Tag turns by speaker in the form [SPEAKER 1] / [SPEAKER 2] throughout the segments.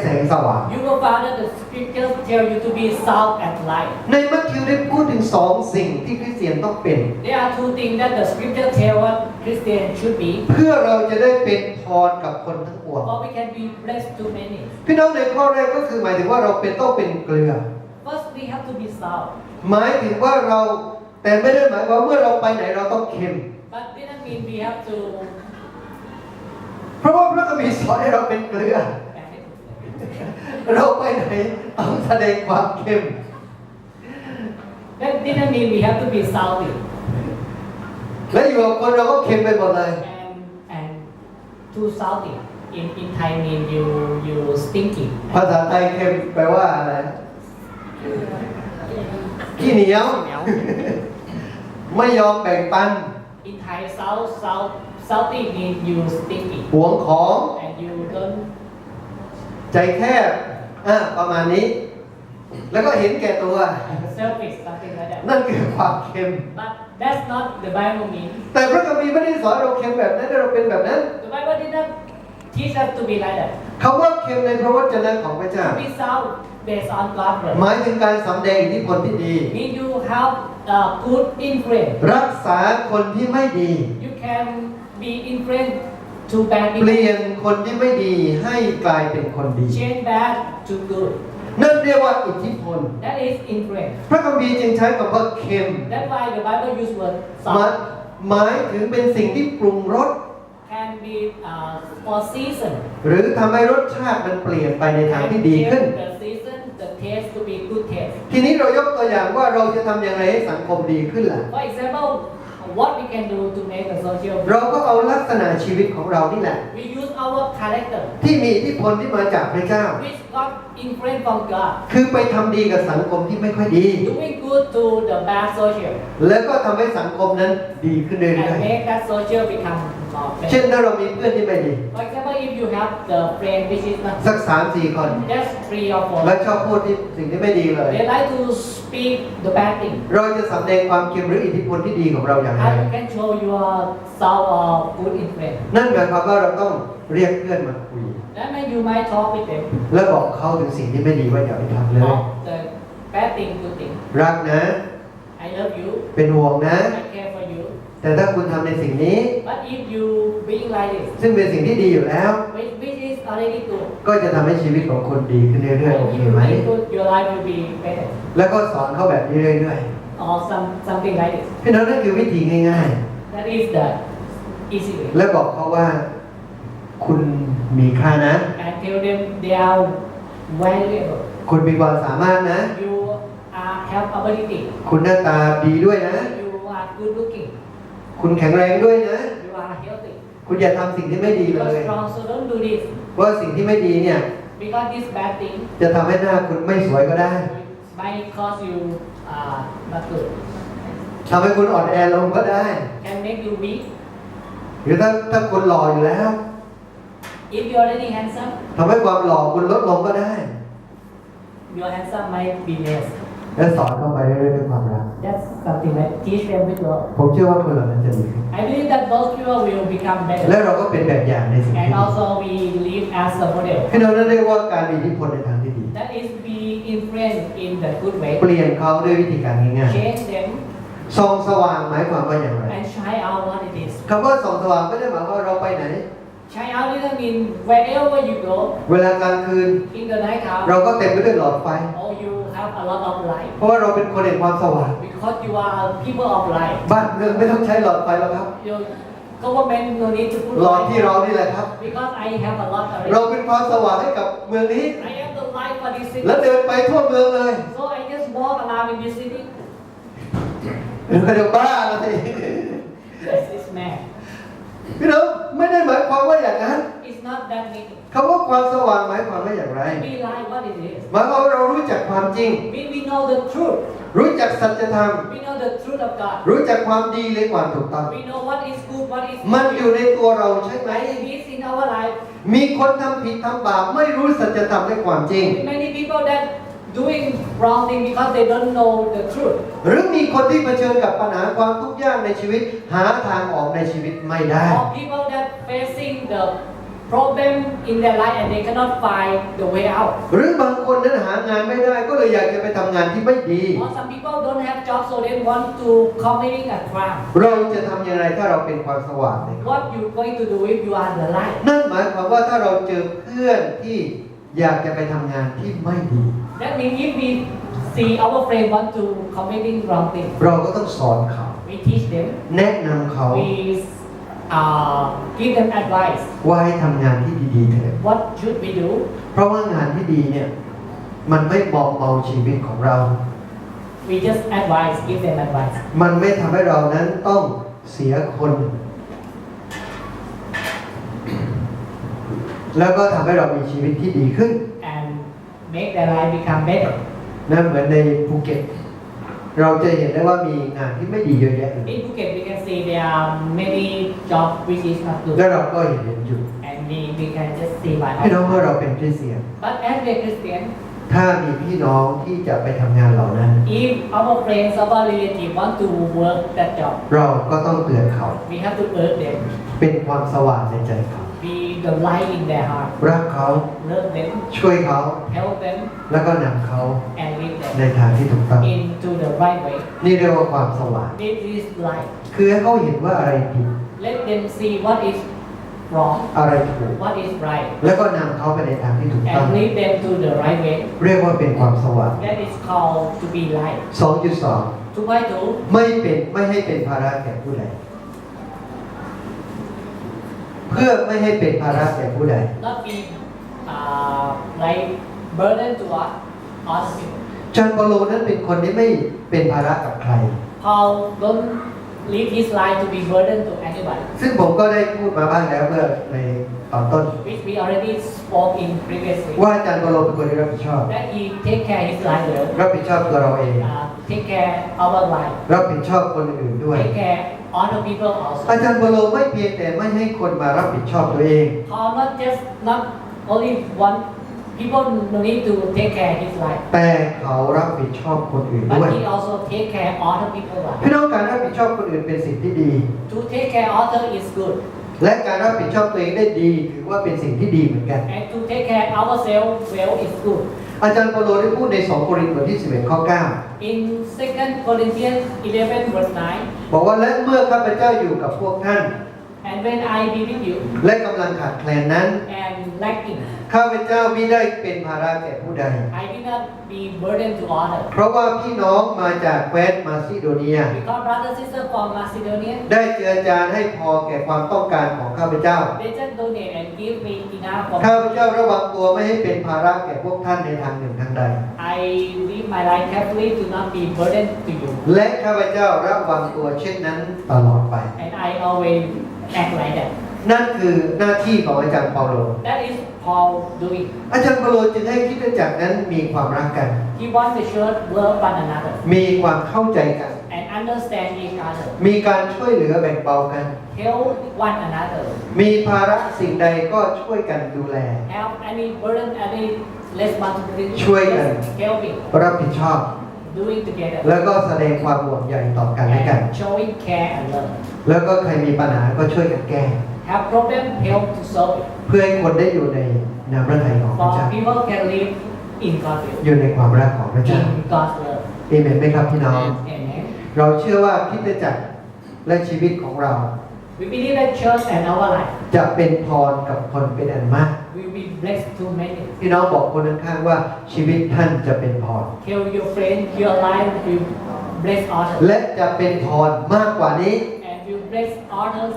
[SPEAKER 1] แสงสว่าง
[SPEAKER 2] You will find that the scriptures tell you to be salt and light.
[SPEAKER 1] ในมัทธิวได้พูดถึงสองสิ่งที่คริสเตียนต้องเป็น
[SPEAKER 2] There are two things that the scripture tell what Christian should be,
[SPEAKER 1] เพื่อเราจะได้เป็นพรกับคนทั้งปวง
[SPEAKER 2] or we can be blessed to many.
[SPEAKER 1] พี่น้องในข้อแรกก็คือหมายถึงว่าเราเป็นต้องเป็นเกลือ
[SPEAKER 2] First, we have to be salt,
[SPEAKER 1] หมายถึงว่าเราแต่ไม่ได้หมายความว่าเมื่อเราไปไหนเราต้องเค็ม
[SPEAKER 2] but didn't mean we have to.
[SPEAKER 1] เพราะว่าพระคัมภีร์สอนให้เราเป็นเกลือ เราไปไหนต้องแสดงความเค็ม
[SPEAKER 2] That didn't mean we have to be salty
[SPEAKER 1] และอยู่กับคนเราก็เค็มไปหมดเลย
[SPEAKER 2] and and too salty. In in Thai mean you you stinky.
[SPEAKER 1] ภาษาไทยเค็มแปลว่าอะไรขี้เหนียว ไม่ยอมแบ่งปัน
[SPEAKER 2] In Thai, salt salt salty mean you stinky
[SPEAKER 1] หวงของ
[SPEAKER 2] and you don't
[SPEAKER 1] ใจแคบอะประมาณนี้ แล้วก็เห็นแก่ตัว
[SPEAKER 2] selfish something like that.
[SPEAKER 1] นั่นคือความเค็ม
[SPEAKER 2] But that's not the Bible mean.
[SPEAKER 1] แต่พระคัมภีร์ไม่ได้สอนเราเค็มแบบนั้นให้เราเป็นแบบนั้น
[SPEAKER 2] The Bible did not teach us to be like that.
[SPEAKER 1] คำว่าเค็มในพระวจนะของพระเจ้า
[SPEAKER 2] To be salt based on God's
[SPEAKER 1] ห
[SPEAKER 2] word.
[SPEAKER 1] มายถึงการสำแดงอิทธิพลที่ดี
[SPEAKER 2] Mean you have a good influence.
[SPEAKER 1] รักษาคนที่ไม่ดี
[SPEAKER 2] You can be influence to bad
[SPEAKER 1] เปลี่ย
[SPEAKER 2] people.
[SPEAKER 1] นคนที่ไม่ดีให้กลายเป็นคนดี
[SPEAKER 2] Change bad to good.
[SPEAKER 1] นั่นเรียกว่าอิทธิพล
[SPEAKER 2] That is influence.
[SPEAKER 1] พระคัมภีร์จึงใช้คำว่าเค็ม
[SPEAKER 2] That's why the Bible use word
[SPEAKER 1] หมาย
[SPEAKER 2] salt
[SPEAKER 1] หมายถึงเป็นสิ่งที่ปรุงรส
[SPEAKER 2] can be uh, for season.
[SPEAKER 1] หรือทำให้รสชาติมันเปลี่ยนไปในทาง
[SPEAKER 2] Can
[SPEAKER 1] ที่ดีขึ้น
[SPEAKER 2] change the season, the taste to be good taste.
[SPEAKER 1] ทีนี้เรายกตัวอย่างว่าเราจะทำยังไงให้สังคมดีขึ้นล่ะ
[SPEAKER 2] For example, what we can do to make a social
[SPEAKER 1] เราก็เอาลักษณะชีวิตของเรานี่แหละ
[SPEAKER 2] We use our character,
[SPEAKER 1] ที่มีอิทธิพลที่มาจากพระเจ้า
[SPEAKER 2] which got influence from God,
[SPEAKER 1] คือไปทำดีกับสังคมที่ไม่ค่อยดี
[SPEAKER 2] doing good to the bad social,
[SPEAKER 1] แล้วก็ทำให้สังคมนั้นดีขึ้นเรื่
[SPEAKER 2] and
[SPEAKER 1] อย
[SPEAKER 2] make that social become more
[SPEAKER 1] ๆ เช่น
[SPEAKER 2] better.
[SPEAKER 1] ถ้าเรามีเพื่อนที่ไม่ดี
[SPEAKER 2] For example, if you have the friend which is not
[SPEAKER 1] สักสามสี่คน
[SPEAKER 2] just three or
[SPEAKER 1] แล้ว
[SPEAKER 2] four,
[SPEAKER 1] ชอบพูดที่สิ่งที่ไม่ดีเลย
[SPEAKER 2] they like to speak the bad thing.
[SPEAKER 1] เราจะสำแดงความเค็มหรืออิทธิพลที่ดีของเราอย่างไร
[SPEAKER 2] How you can show your sour or good influence?
[SPEAKER 1] นั่นหมายความว่าเราต้องเรียกเพื่อนมาคุย
[SPEAKER 2] That means you might talk with them
[SPEAKER 1] แล้วบอกเขาถึงสิ่งที่ไม่ดีว่าอย่าไปทำเลย
[SPEAKER 2] of the bad thing, good thing.
[SPEAKER 1] รักนะ
[SPEAKER 2] I love you,
[SPEAKER 1] เป็นห่วงนะ
[SPEAKER 2] I care for you.
[SPEAKER 1] แต่ถ้าคุณทำในสิ่งนี้
[SPEAKER 2] But if you being like this,
[SPEAKER 1] ซึ่งเป็นสิ่งที่ดีอยู่แล้ว
[SPEAKER 2] which, which is already good,
[SPEAKER 1] ก็จะทำให้ชีวิตของคนดีขึ้นเรื่อยๆโอ
[SPEAKER 2] if
[SPEAKER 1] เค
[SPEAKER 2] you
[SPEAKER 1] ไหม
[SPEAKER 2] make good, your life will be better.
[SPEAKER 1] แล้วก็สอนเขาแบบนี้เรื่อย
[SPEAKER 2] Or some something like this.
[SPEAKER 1] ๆพี่น้องนั่นคือวิธีง่าย
[SPEAKER 2] That is the easy way.
[SPEAKER 1] ๆและบอกเขาว่าคุณมีค่านะ
[SPEAKER 2] And tell them they are valuable.
[SPEAKER 1] คุณมีความสามารถนะ
[SPEAKER 2] You are have ability.
[SPEAKER 1] คุณหน้าตาดีด้วยนะ
[SPEAKER 2] You are good looking.
[SPEAKER 1] คุณแข็งแรงด้วยนะ
[SPEAKER 2] You are healthy.
[SPEAKER 1] คุณอย่าทำสิ่งที่ไม่ดี
[SPEAKER 2] You
[SPEAKER 1] เล
[SPEAKER 2] are
[SPEAKER 1] ย
[SPEAKER 2] strong, so don't do this.
[SPEAKER 1] เพราะสิ่งที่ไม่ดีเนี่ย
[SPEAKER 2] Because this bad thing
[SPEAKER 1] จะทำให้หน้าคุณไม่สวยก็ได้
[SPEAKER 2] might cause you uh, not good.
[SPEAKER 1] ทำให้คุณอ่อนแอลงก็ได้
[SPEAKER 2] Can make you weak.
[SPEAKER 1] หรือถ้าถ้าคุณหล่ออยู่แล้ว
[SPEAKER 2] If you already handsome,
[SPEAKER 1] ทำให้ความหล่อคุณลดลงก็ได้
[SPEAKER 2] your handsome might be less.
[SPEAKER 1] และสอนเข้าไปเรื่อยๆด้วยความรัก
[SPEAKER 2] That's something like teach them with love.
[SPEAKER 1] ผมเชื่อว่าคนเหล่านั้นจะดีขึ้น
[SPEAKER 2] I believe that those people will become
[SPEAKER 1] และ
[SPEAKER 2] better.
[SPEAKER 1] เราก็เป็นแบบอย่างในสิ่งที่
[SPEAKER 2] And
[SPEAKER 1] ดี
[SPEAKER 2] also we live as a model.
[SPEAKER 1] พี่น้องนั่นเรียกว่าการมีอิทธิพลในทางที่ดี
[SPEAKER 2] That is be influenced in the good
[SPEAKER 1] เป
[SPEAKER 2] way.
[SPEAKER 1] ลี่ยนเขาด้วยวิธีการง่าย
[SPEAKER 2] Change them
[SPEAKER 1] ๆส่องสว่างหมายความว่าอย่างไร
[SPEAKER 2] and shine out what it is.
[SPEAKER 1] คำว่าส่องสว่างไม่ได้หมายความว่าเราไปไหน
[SPEAKER 2] Shine out doesn't mean wherever you go
[SPEAKER 1] เวลากลางคืน
[SPEAKER 2] in the night
[SPEAKER 1] เรา
[SPEAKER 2] time
[SPEAKER 1] ก็เต็มไปด้วยหลอดไฟ
[SPEAKER 2] or you have a lot of light
[SPEAKER 1] เพราะว่าเราเป็นคนแห่งความสว่าง
[SPEAKER 2] because you are people of light.
[SPEAKER 1] บ้านเมืองไม่ต้องใช้หลอดไฟแล้วครับ
[SPEAKER 2] Your government no need to put
[SPEAKER 1] หลอด
[SPEAKER 2] light
[SPEAKER 1] ที่เรานี่แหละครับ
[SPEAKER 2] because I have a lot
[SPEAKER 1] เรา
[SPEAKER 2] already.
[SPEAKER 1] เป็นความสว่างให้กับเมืองนี้
[SPEAKER 2] I have the light for this
[SPEAKER 1] แล้ว
[SPEAKER 2] city.
[SPEAKER 1] เดินไปทั่วเมืองเลย
[SPEAKER 2] So I just walk around in this city.
[SPEAKER 1] เดี๋ยวเขาจะบ้าแล้วสิ
[SPEAKER 2] Yes, it's mad.
[SPEAKER 1] พี่น้องไม่ได้หมายความว่าอย่างนั้น
[SPEAKER 2] It's not that meaning.
[SPEAKER 1] คำว่าความสว่างหมายความว่าอย่างไร
[SPEAKER 2] We like what it is.
[SPEAKER 1] หมายความว่าเรารู้จักความจริง
[SPEAKER 2] We, we know the truth.
[SPEAKER 1] รู้จักสัจธรรม
[SPEAKER 2] We know the truth of God.
[SPEAKER 1] รู้จักความดีและความถูกต้อง
[SPEAKER 2] We know what is good, what is
[SPEAKER 1] มันอยู่
[SPEAKER 2] evil.
[SPEAKER 1] ในตัวเราใช่ไหม
[SPEAKER 2] It is in our life.
[SPEAKER 1] มีคนทำผิดทำบาปไม่รู้สัจธรรมและความจริง
[SPEAKER 2] Many people that doing wrong thing because they don't know the truth.
[SPEAKER 1] หรือมีคนที่เผชิญกับปัญหาความทุกข์ยากในชีวิต หาทางออกในชีวิตไม่ได้
[SPEAKER 2] Or people that facing the problem in their life and they cannot find the way out.
[SPEAKER 1] หรือบางคนนั้นหางานไม่ได้ก็เลยอยากจะไปทำงานที่ไม่ดี
[SPEAKER 2] Or some people don't have jobs, so they want to committing a crime.
[SPEAKER 1] เราจะทำอย่างไรถ้าเราเป็นความสว่างเนี่ย
[SPEAKER 2] What you going to do if you are the light?
[SPEAKER 1] นั่นหมายความว่าถ้าเราเจอเพื่อนที่อยากจะไปทำงานที่ไม่ดี
[SPEAKER 2] That means if we see our friend want to committing wrong thing,
[SPEAKER 1] เราก็ต้องสอนเขา
[SPEAKER 2] we teach them,
[SPEAKER 1] แนะนำเขา
[SPEAKER 2] we uh, give them advice.
[SPEAKER 1] ว่าให้ทำงานที่ดีๆเถอะ
[SPEAKER 2] What should we do?
[SPEAKER 1] เพราะว่างานที่ดีเนี่ยมันไม่มอมเมาชีวิตของเรา
[SPEAKER 2] We just advise, give them advice.
[SPEAKER 1] มันไม่ทำให้เรานั้นต้องเสียคน แล้วก็ทำให้เรามีชีวิตที่ดีขึ้น
[SPEAKER 2] and make their life become better.
[SPEAKER 1] นะเหมือนในภูเก็ต เราจะเห็นได้ว่ามีงานที่ไม่ดีเยอะแยะเลย
[SPEAKER 2] In Phuket, we can see there are many jobs which is not
[SPEAKER 1] และ
[SPEAKER 2] good,
[SPEAKER 1] เราก็เห็นอยู่
[SPEAKER 2] and we, we can just see by
[SPEAKER 1] พี่น้อง
[SPEAKER 2] ourselves.
[SPEAKER 1] เมื่อเราเป็นคริสเตียน
[SPEAKER 2] But as a Christian,
[SPEAKER 1] ถ้ามีพี่น้องที่จะไปทำงานเหล่านั้น
[SPEAKER 2] if our friends, our relatives want to work that job,
[SPEAKER 1] เราก็ต้องเตือนเขา
[SPEAKER 2] we have to urge them,
[SPEAKER 1] เป็นความสว่างในใจเขา
[SPEAKER 2] be the light in their heart,
[SPEAKER 1] รักเขา
[SPEAKER 2] love them,
[SPEAKER 1] ช่วยเขา
[SPEAKER 2] help them,
[SPEAKER 1] แล้วก็นำเขา
[SPEAKER 2] and lead
[SPEAKER 1] ใน
[SPEAKER 2] them
[SPEAKER 1] ทางที่ถูกต้อง
[SPEAKER 2] into the right way.
[SPEAKER 1] นี่เรียกว่าความสว่าง
[SPEAKER 2] This is light.
[SPEAKER 1] คือให้เขาเห็นว่าอะไรผิด
[SPEAKER 2] Let them see what is wrong,
[SPEAKER 1] อะไรถูก
[SPEAKER 2] what is right,
[SPEAKER 1] แล้วก็นำเขาไปในทางที่ถูกต้อง
[SPEAKER 2] and lead them to the right way.
[SPEAKER 1] เรียกว่าเป็นความสว่าง
[SPEAKER 2] That is called to be light.
[SPEAKER 1] 2.2
[SPEAKER 2] Two by two,
[SPEAKER 1] ไม่เป็นไม่ให้เป็นภาระแก่ผู้ใด เพื่อไม่ให้เป็นภาระแก่ผู้ใด
[SPEAKER 2] not be uh, like burden to us, us people.
[SPEAKER 1] จาห์นเปาโลนั้นเป็นคนที่ไม่เป็นภาระกับใคร
[SPEAKER 2] Paul don't live his life to be burden to anybody,
[SPEAKER 1] ซึ่งผมก็ได้พูดมาบ้างแล้วเมื่อในตอนต้น
[SPEAKER 2] which we already spoke in previously.
[SPEAKER 1] ว่าอาจารย์เปาโลเป็นคนที่รับผิดชอบ
[SPEAKER 2] That he take care his life well,
[SPEAKER 1] รับผิดชอบตัวเราเอง
[SPEAKER 2] uh, take care our life,
[SPEAKER 1] รับผิดชอบคนอื่นด้วย
[SPEAKER 2] take care other people also.
[SPEAKER 1] อาจารย์เปาโลไม่เพียงแต่ไม่ให้คนมารับผิดชอบตัวเอง
[SPEAKER 2] Paul not just not only one people need to take care his life,
[SPEAKER 1] แต่เขารับผิดชอบคนอื่นด้วย
[SPEAKER 2] but he also take care other people life.
[SPEAKER 1] พี่น้องการรับผิดชอบคนอื่นเป็นสิ่งที่ดี
[SPEAKER 2] To take care other is good,
[SPEAKER 1] และการรับผิดชอบตัวเองได้ดีถือว่าเป็นสิ่งที่ดีเหมือนกัน
[SPEAKER 2] and to take care ourselves well is good.
[SPEAKER 1] อาจารย์เปาโลได้พูดใน 2 โครินธ์บทที่ 11 ข้อ
[SPEAKER 2] In 2 Corinthians 11 verse 9,
[SPEAKER 1] 9บอกว่าและเมื่อข้าพเจ้าอยู่กับพวกท่าน
[SPEAKER 2] and when I be with you
[SPEAKER 1] และกำลังขาดแคลนนั้น
[SPEAKER 2] and lacking,
[SPEAKER 1] ข้าพเจ้ามิได้เป็นภาระแก่ผู้ใด
[SPEAKER 2] I did not be burden to others.
[SPEAKER 1] เพราะว่าพี่น้องมาจากแคว้นมาซิโดเนีย
[SPEAKER 2] Because brothers and sisters from Macedonia,
[SPEAKER 1] ได้เจือจานให้พอแก่ความต้องการของข้าพเจ้า
[SPEAKER 2] they just donate and give me enough for
[SPEAKER 1] ข้าพเจ้าระวังตัวไม่ให้เป็นภาระแก่พวกท่านในทางหนึ่งทางใด
[SPEAKER 2] I live my life carefully to not be burden to you.
[SPEAKER 1] และข้าพเจ้าระวังตัวเช่นนั้นตลอดไป
[SPEAKER 2] And I always act like that.
[SPEAKER 1] นั่นคือหน้าที่ของอาจารย์เปาโล
[SPEAKER 2] That is Paul doing.
[SPEAKER 1] อาจารย์เปาโลจึงให้คริดจักรนั้นมีความรักกัน
[SPEAKER 2] He wants the church love one another
[SPEAKER 1] มีความเข้าใจกัน
[SPEAKER 2] and understand each other.
[SPEAKER 1] มีการช่วยเหลือแบ่งเบากัน
[SPEAKER 2] Help one another.
[SPEAKER 1] มีภาระสิ่งใดก็ช่วยกันดูแล
[SPEAKER 2] Help any burden, any responsibility.
[SPEAKER 1] ช่วยกัน
[SPEAKER 2] just helping,
[SPEAKER 1] รับผิดชอบ
[SPEAKER 2] doing together.
[SPEAKER 1] แล้วก็แสดงความห่วงใยต่อกันและกัน
[SPEAKER 2] And showing care and love.
[SPEAKER 1] แล้วก็ใครมีปัญหาก็ช่วยกันแก้
[SPEAKER 2] Have problem, help to solve it.
[SPEAKER 1] เพื่อให้คนได้อยู่ในน้ำพระทัยของพระ
[SPEAKER 2] For
[SPEAKER 1] เจ้า
[SPEAKER 2] people can live in God's will,
[SPEAKER 1] อยู่ในความรักของพระเจ้า
[SPEAKER 2] in God's love.
[SPEAKER 1] เอเมนไหมครับพี่น้อง
[SPEAKER 2] Amen.
[SPEAKER 1] เราเชื่อว่าคริดจักรและชีวิตของเรา
[SPEAKER 2] We believe that church and our life
[SPEAKER 1] จะเป็นพรกับคนเป็นอันมาก
[SPEAKER 2] will be blessed to many.
[SPEAKER 1] พี่น้องบอกคนข้างๆว่าชีวิตท่านจะเป็นพร
[SPEAKER 2] Tell your friend your life will bless others
[SPEAKER 1] และจะเป็นพรมากกว่านี้
[SPEAKER 2] and will bless others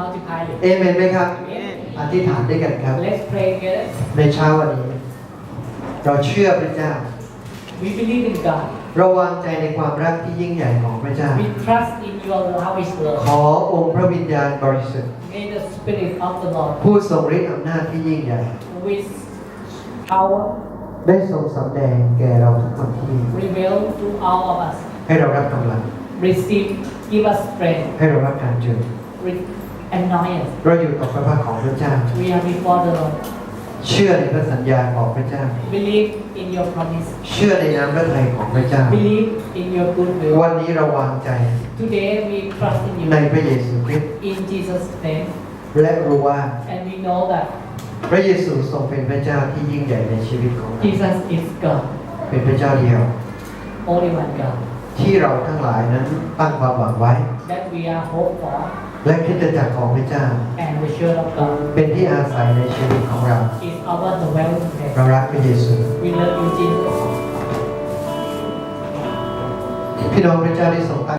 [SPEAKER 2] multiply
[SPEAKER 1] เอเมนไหมครับ
[SPEAKER 2] Amen.
[SPEAKER 1] อธิษฐานด้วยกันครับ
[SPEAKER 2] Let's pray together.
[SPEAKER 1] ในเช้าวันนี้ เราเชื่อพระเจ้า
[SPEAKER 2] We believe in God.
[SPEAKER 1] เราวางใจในความรักที่ยิ่งใหญ่ของพระเจ้า
[SPEAKER 2] We trust in your lavish
[SPEAKER 1] ข
[SPEAKER 2] love.
[SPEAKER 1] อองค์พระวิญญาณบริสุทธิ์
[SPEAKER 2] May the Spirit of the Lord
[SPEAKER 1] ผู้ทรงฤทธิ์อำนาจที่ยิ่งใหญ่
[SPEAKER 2] with power
[SPEAKER 1] ได้ทรงสำแดงแก่เราทุกคนที่นี่
[SPEAKER 2] reveal to all of us.
[SPEAKER 1] ให้เรารับกำลัง
[SPEAKER 2] Receive, give us strength,
[SPEAKER 1] ให้เรารับการเจิญ
[SPEAKER 2] with annoyance.
[SPEAKER 1] เราอยู่ต่อพระพักของพระเจ้า
[SPEAKER 2] We are before the Lord.
[SPEAKER 1] เชื่อในพระสัญญาของพระเจ้า
[SPEAKER 2] Believe in your promise.
[SPEAKER 1] เชื่อในน้ำพระทัยของพระเจ้า
[SPEAKER 2] Believe in your good will.
[SPEAKER 1] วันนี้เราวางใจ
[SPEAKER 2] Today we trust in
[SPEAKER 1] ใน
[SPEAKER 2] you.
[SPEAKER 1] พระเยซูคริสต์
[SPEAKER 2] In Jesus' name.
[SPEAKER 1] และรู้ว่า
[SPEAKER 2] And we know that
[SPEAKER 1] พระเยซูทรงเป็นพระเจ้าที่ยิ่งใหญ่ในชีวิตของเรา
[SPEAKER 2] Jesus is God,
[SPEAKER 1] เป็นพระเจ้าเดียว
[SPEAKER 2] only one God,
[SPEAKER 1] ที่เราทั้งหลายนั้นตั้งความหวังไว้
[SPEAKER 2] that we are hope for,
[SPEAKER 1] และคริสตจักรของพระเจ้า
[SPEAKER 2] and the Church of God
[SPEAKER 1] เป็นที่อาศัยในชีวิตของเรา
[SPEAKER 2] is our dwelling
[SPEAKER 1] เรา
[SPEAKER 2] place.
[SPEAKER 1] รักพระเยซู
[SPEAKER 2] We love you, Jesus.
[SPEAKER 1] พี่น้องพระเจ้าที่ทรงตั้ง